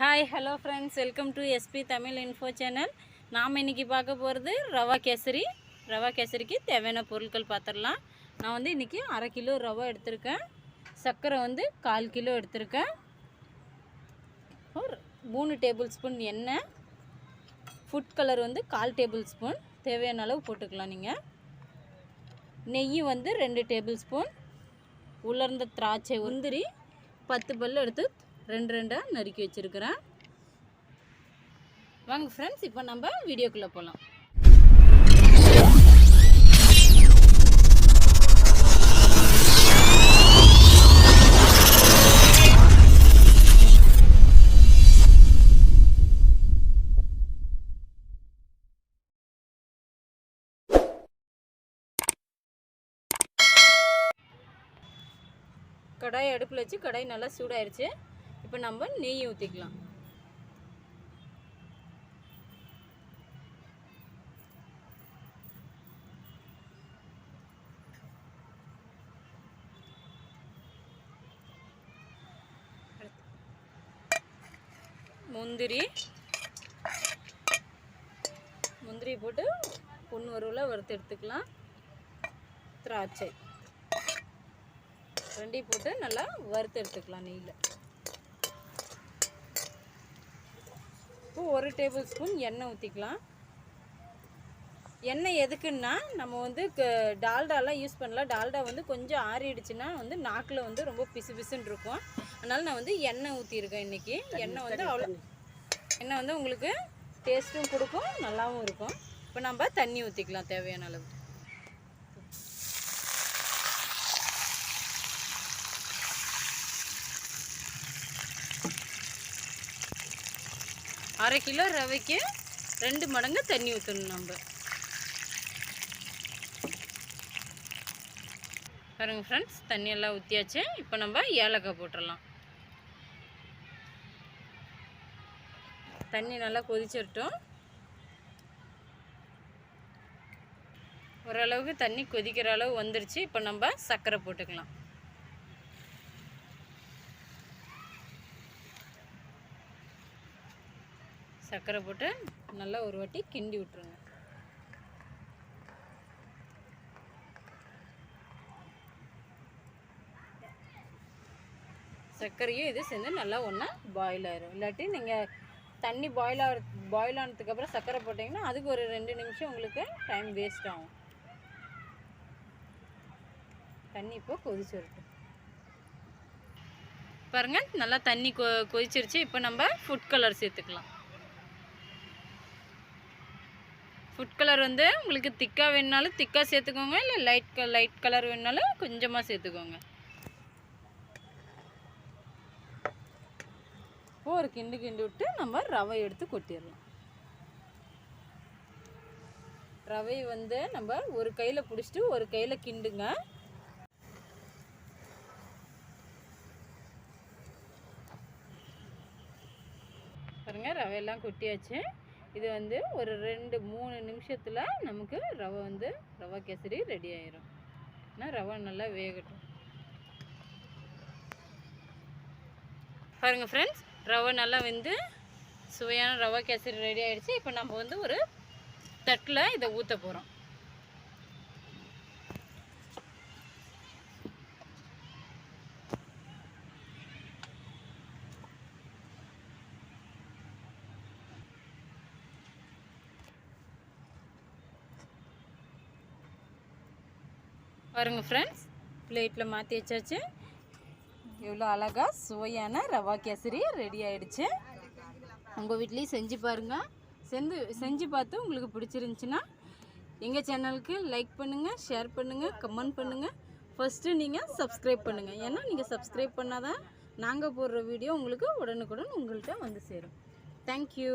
Hi hello friends welcome to SP Tamil info channel நாம் இன்றைக்கி பார்க்க போகிறது ரவா கேசரி. ரவா கேசரிக்கு தேவையான பொருட்கள் பார்த்துடலாம். நான் வந்து இன்றைக்கி அரை கிலோ ரவா எடுத்திருக்கேன். சர்க்கரை வந்து கால் கிலோ எடுத்திருக்கேன். ஒரு மூணு டேபிள் ஸ்பூன் எண்ணெய். ஃபுட் கலர் வந்து கால் டேபிள் ஸ்பூன் தேவையான அளவு போட்டுக்கலாம் நீங்கள் நெய் வந்து ரெண்டு டேபிள் ஸ்பூன் உலர்ந்த திராட்சை உந்திரி. பத்து பல் எடுத்து ரெண்டு ரெண்டாக நறுக்கி வச்சுருக்கிறேன். வாங்க ஃப்ரெண்ட்ஸ் இப்போ நம்ம வீடியோக்குள்ளே போகலாம் கடாயை அடுப்பில் வச்சு கடாய் நல்லா சூடாயிருச்சு. இப்போ நம்ம நெய் ஊற்றிக்கலாம் முந்திரி. முந்திரி போட்டு பொண்ணு வறுவில் வறுத்து எடுத்துக்கலாம். திராட்சை. ரெண்டையும் போட்டு நல்லா வறுத்து எடுத்துக்கலாம் நெய்யில். இப்போ ஒரு டேபிள் ஸ்பூன் எண்ணெய் ஊற்றிக்கலாம் எண்ணெய் எதுக்குன்னா நம்ம வந்து டால்டாலாம் யூஸ் பண்ணலாம் டால்டா வந்து கொஞ்சம் ஆறிடுச்சுன்னா வந்து நாக்கில் வந்து ரொம்ப பிசு பிசுன்னு இருக்கும். அதனால் நான் வந்து எண்ணெய் ஊற்றிருக்கேன் இன்றைக்கி எண்ணெய் வந்து அவ்வளோ எண்ணெய் வந்து உங்களுக்கு டேஸ்ட்டும் கொடுக்கும் நல்லாவும் இருக்கும். இப்போ நம்ம தண்ணி ஊற்றிக்கலாம் தேவையான அளவு. அரை கிலோ ரவைக்கு ரெண்டு மடங்கு தண்ணி ஊற்றணும் நம்ம. பாருங்கள் ஃப்ரெண்ட்ஸ் தண்ணியெல்லாம் ஊற்றியாச்சு இப்போ நம்ம ஏலக்காய் போட்டுடலாம் தண்ணி நல்லா கொதிச்சிருட்டும். ஓரளவுக்கு தண்ணி கொதிக்கிற அளவு வந்துருச்சு. இப்போ நம்ம சர்க்கரை போட்டுக்கலாம். சர்க்கரை போட்டு நல்லா ஒரு வாட்டி கிண்டி விட்டுருங்க. சர்க்கரையும் இது சேர்ந்து நல்லா ஒன்றா பாயில் ஆயிரும். இல்லாட்டி நீங்கள் தண்ணி பாயில் ஆகிற பாயில் ஆனதுக்கப்புறம் சர்க்கரை போட்டிங்கன்னா அதுக்கு ஒரு ரெண்டு நிமிஷம் உங்களுக்கு டைம் வேஸ்ட் ஆகும். தண்ணி இப்போ கொதிச்சு வரட்டும். பாருங்கள் நல்லா தண்ணி கொ கொதிச்சிருச்சு. இப்போ நம்ம ஃபுட் கலர் சேர்த்துக்கலாம். ஃபுட் கலர் வந்து உங்களுக்கு திக்காக வேணுனாலும் திக்காக சேர்த்துக்கோங்க. இல்லை லைட் க லைட் கலர் வேணுனாலும் கொஞ்சமாக சேர்த்துக்கோங்க. இப்போ ஒரு கிண்டு கிண்டு விட்டு நம்ம ரவை எடுத்து கொட்டிடலாம். ரவை வந்து நம்ம ஒரு கையில் பிடிச்சிட்டு ஒரு கையில் கிண்டுங்க. பாருங்கள் ரவையெல்லாம் கொட்டியாச்சு. இது வந்து ஒரு ரெண்டு மூணு நிமிஷத்தில் நமக்கு ரவை வந்து ரவை கேசரி ரெடி ஆயிரும். ஆனால் ரவை நல்லா வேகட்டும். பாருங்க ஃப்ரெண்ட்ஸ் ரவை நல்லா வந்து சுவையான ரவை கேசரி ரெடி ஆயிடுச்சு. இப்போ நம்ம வந்து ஒரு தட்டில் இதை ஊற்ற போகிறோம் பாருங்கள் ஃப்ரெண்ட்ஸ் பிளேட்டில் மாற்றி வச்சாச்சு. எவ்வளோ அழகாக சுவையான ரவா கேசரி ரெடி ஆகிடுச்சு உங்கள் வீட்லேயும் செஞ்சு பாருங்கள் செஞ்சு செஞ்சு பார்த்து உங்களுக்கு பிடிச்சிருந்துச்சின்னா எங்கள் சேனலுக்கு லைக் பண்ணுங்கள் ஷேர் பண்ணுங்கள் கமெண்ட் பண்ணுங்கள் ஃபஸ்ட்டு நீங்கள் சப்ஸ்கிரைப் பண்ணுங்கள் ஏன்னா நீங்கள் சப்ஸ்கிரைப் பண்ணால் தான் நாங்கள் போடுற வீடியோ உங்களுக்கு உடனுக்குடன் உங்கள்கிட்ட வந்து சேரும். தேங்க்யூ